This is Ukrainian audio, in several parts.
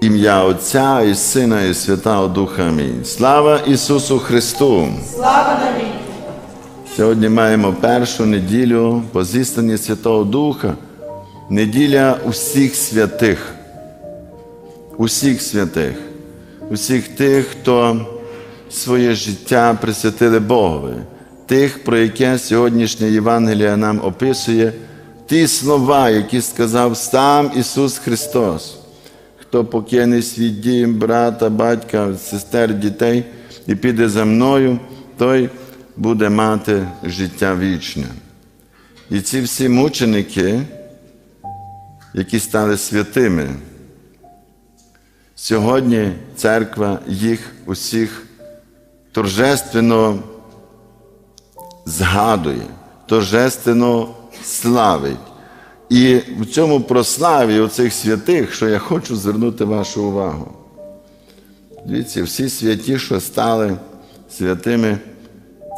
Ім'я Отця і Сина, і Святого Духа. Амінь. Слава Ісусу Христу! Слава навіки! Сьогодні маємо першу неділю по зістанні Святого Духа, неділя усіх святих, усіх святих, усіх тих, хто своє життя присвятили Богові, тих, про яке сьогоднішнє Євангеліє нам описує, ті слова, які сказав сам Ісус Христос. Хто покине свій дім, брата, батька, сестер, дітей і піде за мною, той буде мати життя вічне. І ці всі мученики, які стали святими, сьогодні церква їх усіх торжественно згадує, торжественно славить. І в цьому прославі оцих святих, що я хочу звернути вашу увагу. Дивіться, всі святі, що стали святими,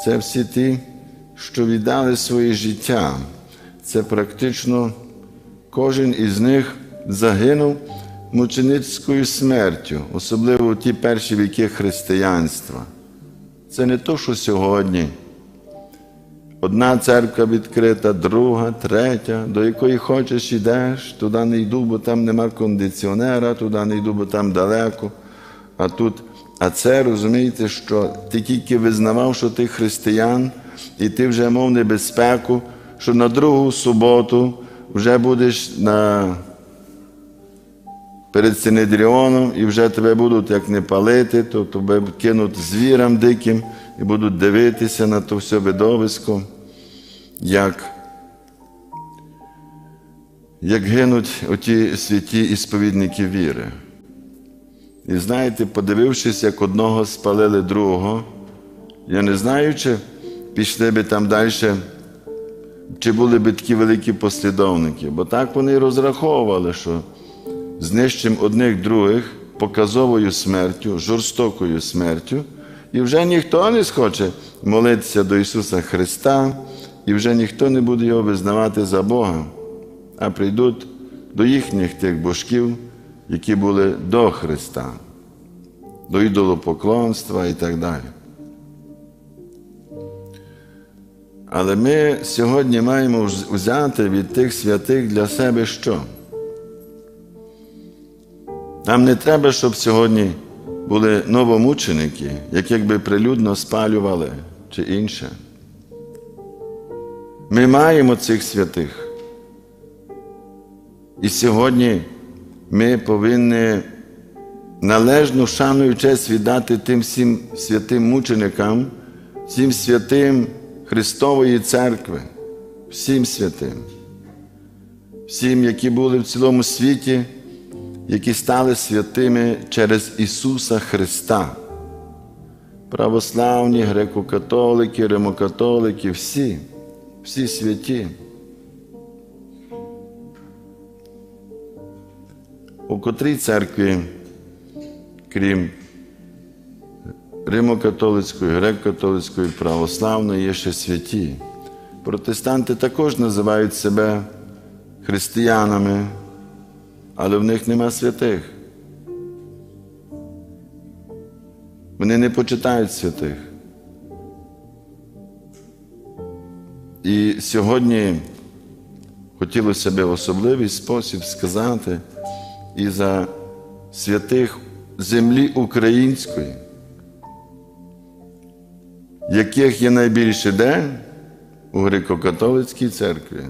це всі ті, що віддали своє життя. Це практично кожен із них загинув мученицькою смертю, особливо в ті перші віки християнства. Це не то, що сьогодні. Одна церква відкрита, друга, третя, до якої хочеш йдеш, туди не йду, бо там нема кондиціонера, туди не йду, бо там далеко. А тут, а це розумієте, що ти тільки визнавав, що ти християн, і ти вже мав небезпеку, що на другу суботу вже будеш на перед Синедріоном, і вже тебе будуть як не палити, то тебе кинуть звірам диким і будуть дивитися на то все видовисько, як, як гинуть оті святі ісповідники віри. І знаєте, подивившись, як одного спалили другого, я не знаю, чи пішли би там далі, чи були б такі великі послідовники, бо так вони розраховували, що знищимо одних других показовою смертю, жорстокою смертю, і вже ніхто не схоче молитися до Ісуса Христа, і вже ніхто не буде його визнавати за Бога, а прийдуть до їхніх тих божків, які були до Христа, до ідолопоклонства і так далі. Але ми сьогодні маємо взяти від тих святих для себе що? Нам не треба, щоб сьогодні були новомученики, як якби прилюдно спалювали чи інше. Ми маємо цих святих. І сьогодні ми повинні належну шану і честь віддати тим всім святим мученикам, всім святим Христової церкви, всім святим, всім, які були в цілому світі які стали святими через Ісуса Христа. Православні, греко-католики, римокатолики, всі, всі святі. У котрій церкві, крім Римо-католицької, греко-католицької, православної, є ще святі. Протестанти також називають себе християнами але в них нема святих. Вони не почитають святих. І сьогодні хотілося б в особливий спосіб сказати і за святих землі української, яких є найбільше де у греко-католицькій церкві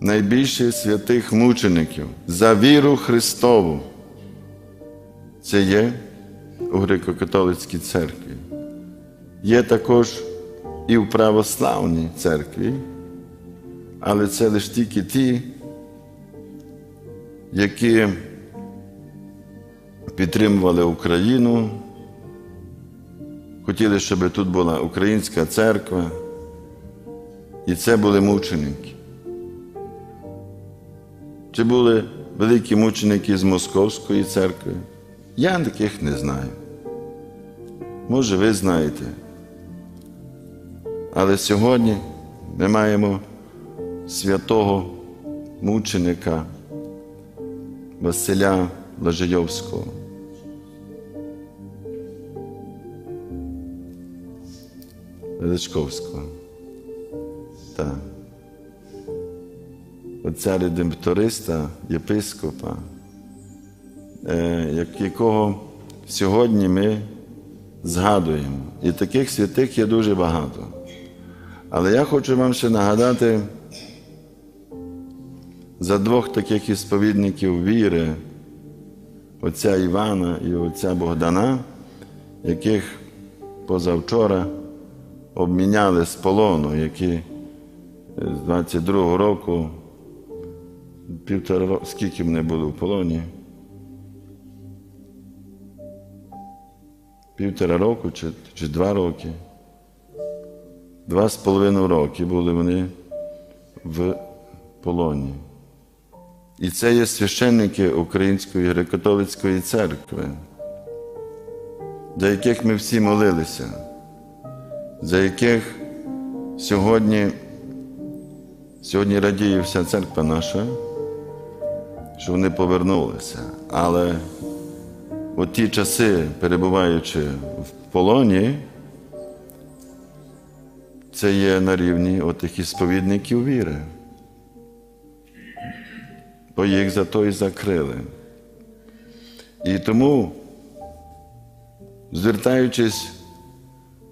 найбільше святих мучеників за віру Христову. Це є у греко-католицькій церкві. Є також і в православній церкві, але це лише тільки ті, які підтримували Україну, хотіли, щоб тут була українська церква, і це були мученики. Чи були великі мученики з Московської церкви? Я таких не знаю. Може, ви знаєте. Але сьогодні ми маємо святого мученика Василя Лажийовського. Величковського. Так. Отця редемпториста, єпископа, е, якого сьогодні ми згадуємо. І таких святих є дуже багато. Але я хочу вам ще нагадати за двох таких ісповідників віри, отця Івана і отця Богдана, яких позавчора обміняли з полону, які з 22-го року, півтора року, скільки вони були в полоні? Півтора року чи, чи два роки. Два з половиною роки були вони в полоні. І це є священники Української греко-католицької церкви, за яких ми всі молилися, за яких сьогодні, сьогодні радіє вся церква наша, що вони повернулися. Але у ті часи, перебуваючи в полоні, це є на рівні отих ісповідників віри. Бо їх за то і закрили. І тому, звертаючись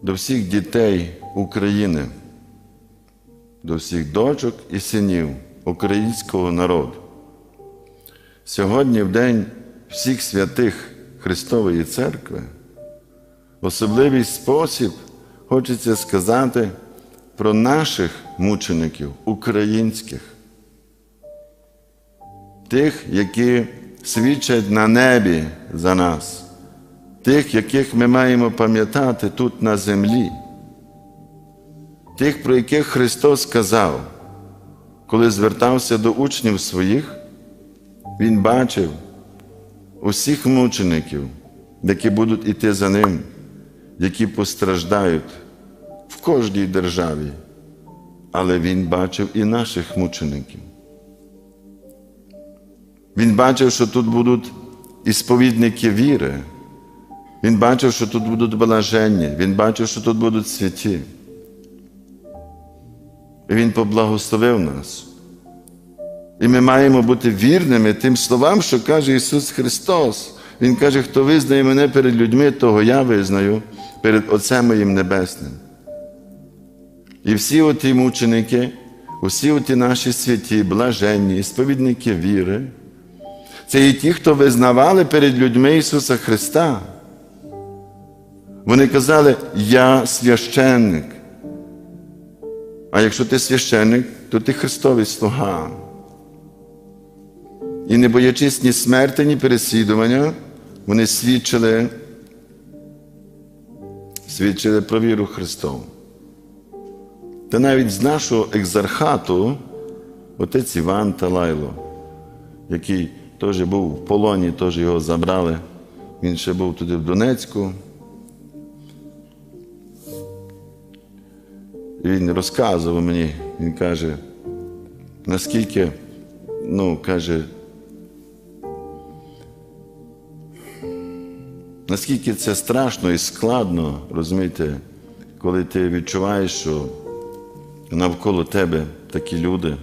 до всіх дітей України, до всіх дочок і синів українського народу, сьогодні, в День всіх святих Христової Церкви, особливий спосіб хочеться сказати про наших мучеників, українських, тих, які свідчать на небі за нас, тих, яких ми маємо пам'ятати тут на землі, тих, про яких Христос сказав, коли звертався до учнів своїх, Він бачив усіх мучеників, які будуть іти за ним, які постраждають в кожній державі, але Він бачив і наших мучеників. Він бачив, що тут будуть ісповідники віри. Він бачив, що тут будуть блаженні, він бачив, що тут будуть святі. І Він поблагословив нас. І ми маємо бути вірними тим словам, що каже Ісус Христос. Він каже, хто визнає мене перед людьми, того я визнаю перед Отцем моїм Небесним. І всі оті мученики, усі оті наші святі, блаженні, сповідники віри, це і ті, хто визнавали перед людьми Ісуса Христа. Вони казали, я священник. А якщо ти священник, то ти Христовий слуга. І не боячись ні смерти, ні переслідування, вони свідчили, свідчили про віру Христову. Та навіть з нашого екзархату отець Іван Талайло, який теж був в полоні, теж його забрали. Він ще був туди в Донецьку. Він розказував мені, він каже, наскільки, ну, каже, наскільки це страшно і складно, розумієте, коли ти відчуваєш, що навколо тебе такі люди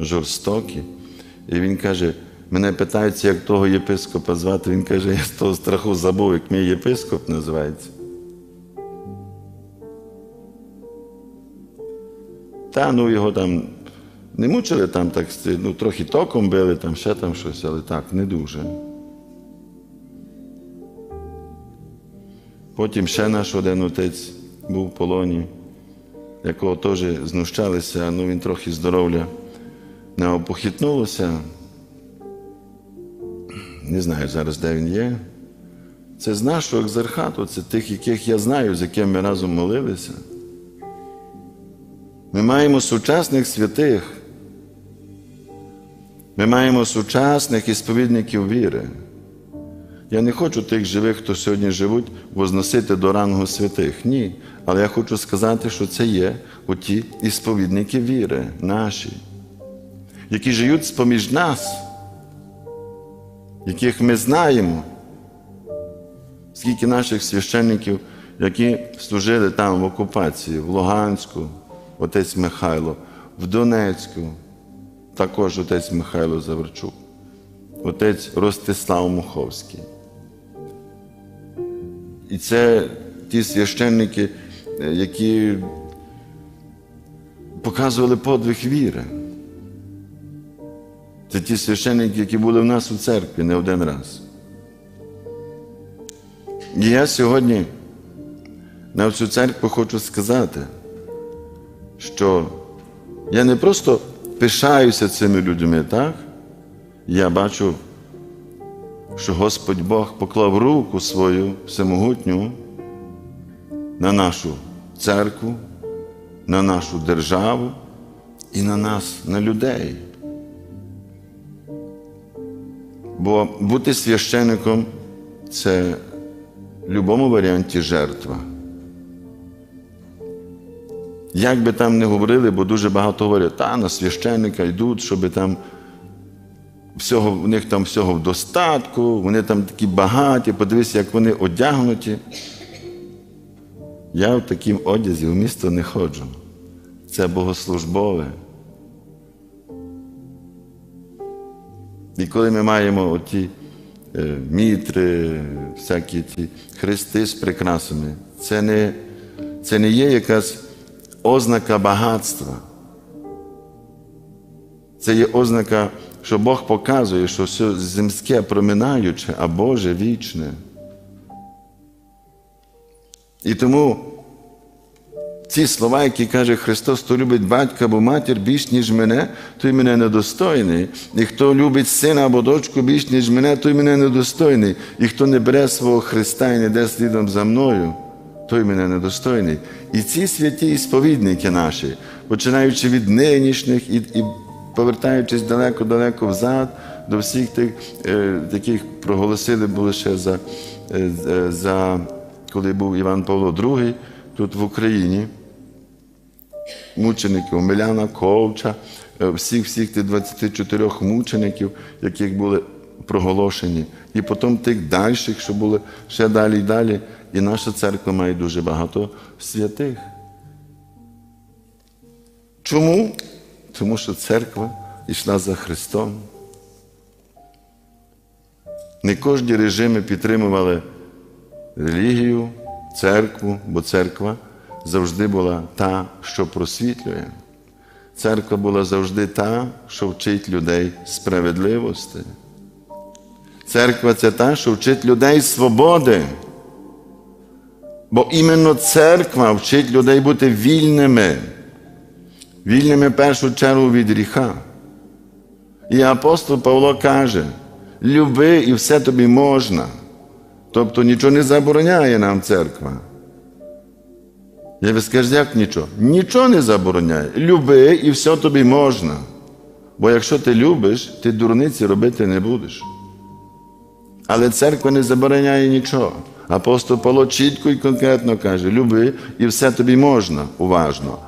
жорстокі. І він каже, мене питаються, як того єпископа звати. Він каже, я з того страху забув, як мій єпископ називається. Та ну його там не мучили там так, ну трохи током били, там ще там щось, але так, не дуже. Потім ще наш один отець був в полоні, якого теж знущалися, ну він трохи здоров'я не опохитнулося. Не знаю зараз, де він є. Це з нашого екзархату, це тих, яких я знаю, з якими ми разом молилися. Ми маємо сучасних святих. Ми маємо сучасних ісповідників віри. Я не хочу тих живих, хто сьогодні живуть, возносити до рангу святих. Ні. Але я хочу сказати, що це є оті ісповідники віри наші, які живуть з-поміж нас. яких ми знаємо, скільки наших священників, які служили там в окупації, в Луганську, отець Михайло, в Донецьку, також отець Михайло Заверчук, отець Ростислав Муховський. І це ті священники, е, які показували подвиг віри. Це ті священники, які були в нас у церкві не один раз. І я сьогодні на цю церкву хочу сказати, що я не просто пишаюся цими людьми, так? Я бачу, що Господь Бог поклав руку свою всемогутню на нашу церкву, на нашу державу і на нас, на людей. Бо бути священником це в будь-якому варіанті жертва. Як би там не говорили, бо дуже багато говорять, та на священника йдуть, щоб там всього, у них там всього в достатку, вони там такі багаті, подивися, як вони одягнуті. Я в такому одязі в місто не ходжу. Це богослужбове. І коли ми маємо оті е, мітри, всякі ті хрести з прикрасами, це не, це не є якась ознака багатства. Це є ознака, що Бог показує, що все земське проминаюче, а Боже вічне. І тому ці слова, які каже Христос, хто любить батька або матір більш, ніж мене, той мене недостойний. І хто любить сина або дочку більш, ніж мене, той мене недостойний. І хто не бере свого Христа і не йде слідом за мною, той мене недостойний. І ці святі сповідники наші, починаючи від нинішніх і, і повертаючись далеко-далеко взад, до всіх тих, е, таких проголосили були ще за, е, за коли був Іван Павло II тут в Україні, мучеників Миляна Ковча, е, всіх всіх тих 24 мучеників, яких були проголошені, і потім тих дальших, що були ще далі і далі. І наша церква має дуже багато святих. Чому? Тому що церква йшла за Христом. Не кожні режими підтримували релігію, церкву, бо церква завжди була та, що просвітлює. Церква була завжди та, що вчить людей справедливості. Церква це та, що вчить людей свободи. Бо іменно церква вчить людей бути вільними, вільними в першу чергу від гріха. І апостол Павло каже: люби і все тобі можна. Тобто нічого не забороняє нам церква. Я би скажу, як нічого? Нічого не забороняє. Люби і все тобі можна. Бо якщо ти любиш, ти дурниці робити не будеш. Але церква не забороняє нічого. Апостол Павло чітко і конкретно каже: люби і все тобі можна, уважно.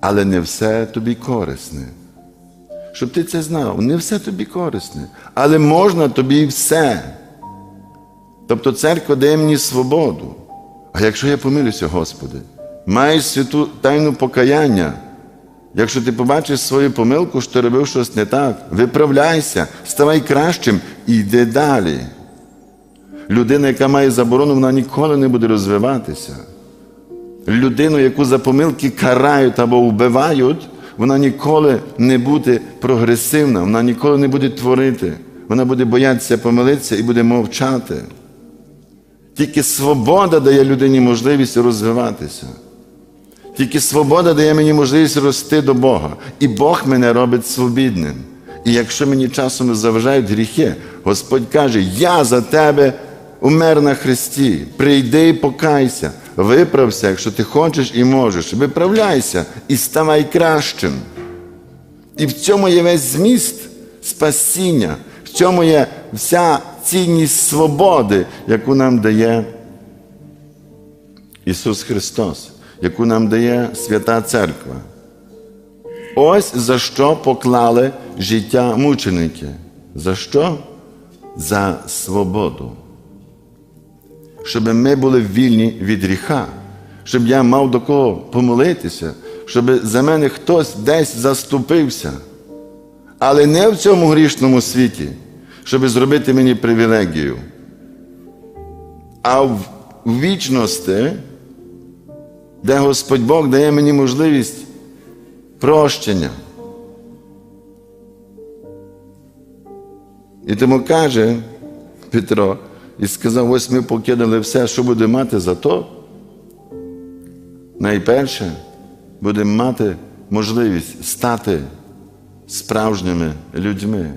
Але не все тобі корисне. Щоб ти це знав, не все тобі корисне, але можна тобі все. Тобто церква дає мені свободу. А якщо я помилюся, Господи, маєш святу тайну покаяння. Якщо ти побачиш свою помилку, що ти робив щось не так, виправляйся, ставай кращим і йди далі. Людина, яка має заборону, вона ніколи не буде розвиватися. Людину, яку за помилки карають або вбивають, вона ніколи не буде прогресивна, вона ніколи не буде творити. Вона буде боятися помилитися і буде мовчати. Тільки свобода дає людині можливість розвиватися. Тільки свобода дає мені можливість рости до Бога. І Бог мене робить свобідним. І якщо мені часом заважають гріхи, Господь каже: Я за тебе умер на Христі. Прийди і покайся, виправся, якщо ти хочеш і можеш. Виправляйся і ставай кращим. І в цьому є весь зміст спасіння, в цьому є вся цінність свободи, яку нам дає Ісус Христос, яку нам дає Свята Церква. Ось за що поклали життя мученики. За що? за свободу. Щоб ми були вільні від гріха, щоб я мав до кого помолитися, щоб за мене хтось десь заступився. Але не в цьому грішному світі, щоб зробити мені привілегію, а в вічності, де Господь Бог дає мені можливість прощення. І тому каже Петро, і сказав: ось ми покинули все, що будемо мати за то. Найперше будемо мати можливість стати справжніми людьми,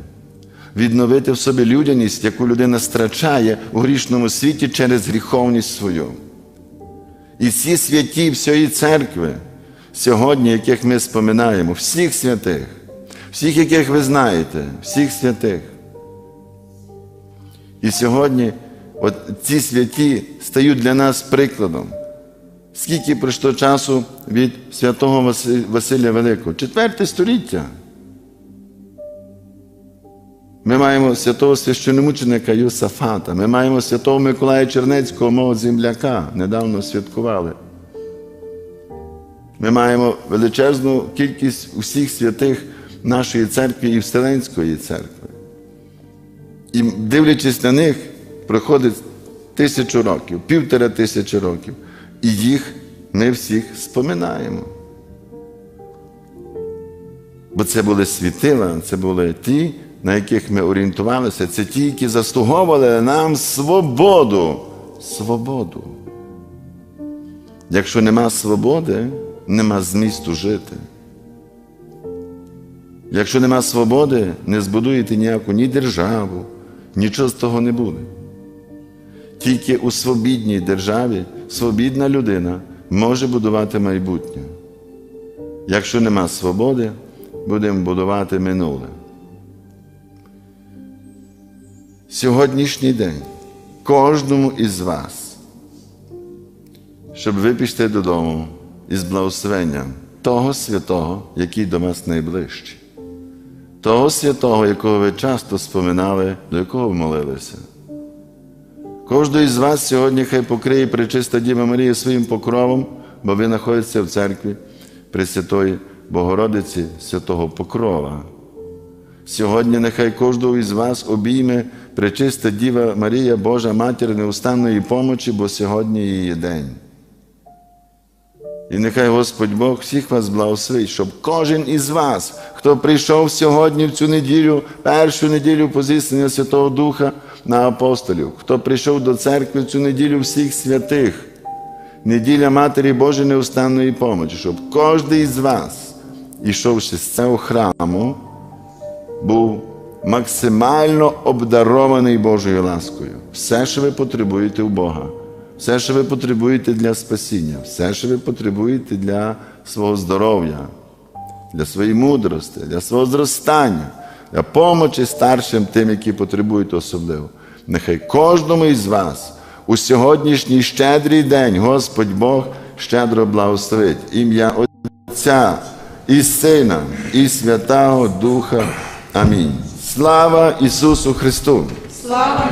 відновити в собі людяність, яку людина страчає у грішному світі через гріховність свою. І всі святі всієї церкви, сьогодні, яких ми споминаємо, всіх святих, всіх, яких ви знаєте, всіх святих. І сьогодні от ці святі стають для нас прикладом. Скільки пройшло часу від святого Васи- Василія Великого? Четверте століття. Ми маємо святого священомученика Юсафата, ми маємо святого Миколая Чернецького, мого земляка, недавно святкували. Ми маємо величезну кількість усіх святих нашої церкви і Вселенської церкви. І дивлячись на них, проходить тисячу років, півтора тисячі років. І їх ми всіх споминаємо. Бо це були світила, це були ті, на яких ми орієнтувалися, це ті, які заслуговували нам свободу. Свободу. Якщо нема свободи, нема змісту жити. Якщо нема свободи, не збудуєте ніяку ні державу, нічого з того не буде. Тільки у свобідній державі свобідна людина може будувати майбутнє. Якщо нема свободи, будемо будувати минуле. Сьогоднішній день кожному із вас, щоб ви пішли додому із благословенням того святого, який до вас найближчий, того святого, якого ви часто споминали, до якого ви молилися. Кожного із вас сьогодні хай покриє пречиста Діва Марія своїм покровом, бо ви знаходитеся в церкві Пресвятої Богородиці Святого Покрова. Сьогодні нехай кожного із вас обійме пречиста Діва Марія, Божа Матір неустанної помочі, бо сьогодні її день. І нехай Господь Бог всіх вас благословить, щоб кожен із вас, хто прийшов сьогодні в цю неділю, першу неділю позицення Святого Духа на апостолів, хто прийшов до церкви цю неділю всіх святих, неділя Матері Божої неустанної помочі, щоб кожен із вас, ішовши з цього храму, був максимально обдарований Божою ласкою. Все, що ви потребуєте у Бога, все, що ви потребуєте для спасіння, все, що ви потребуєте для свого здоров'я, для своєї мудрості, для свого зростання, помочі старшим тим, які потребують особливо. Нехай кожному із вас у сьогоднішній щедрий день Господь Бог щедро благословить ім'я Отця і Сина, і Святого Духа. Амінь. Слава Ісусу Христу! Слава!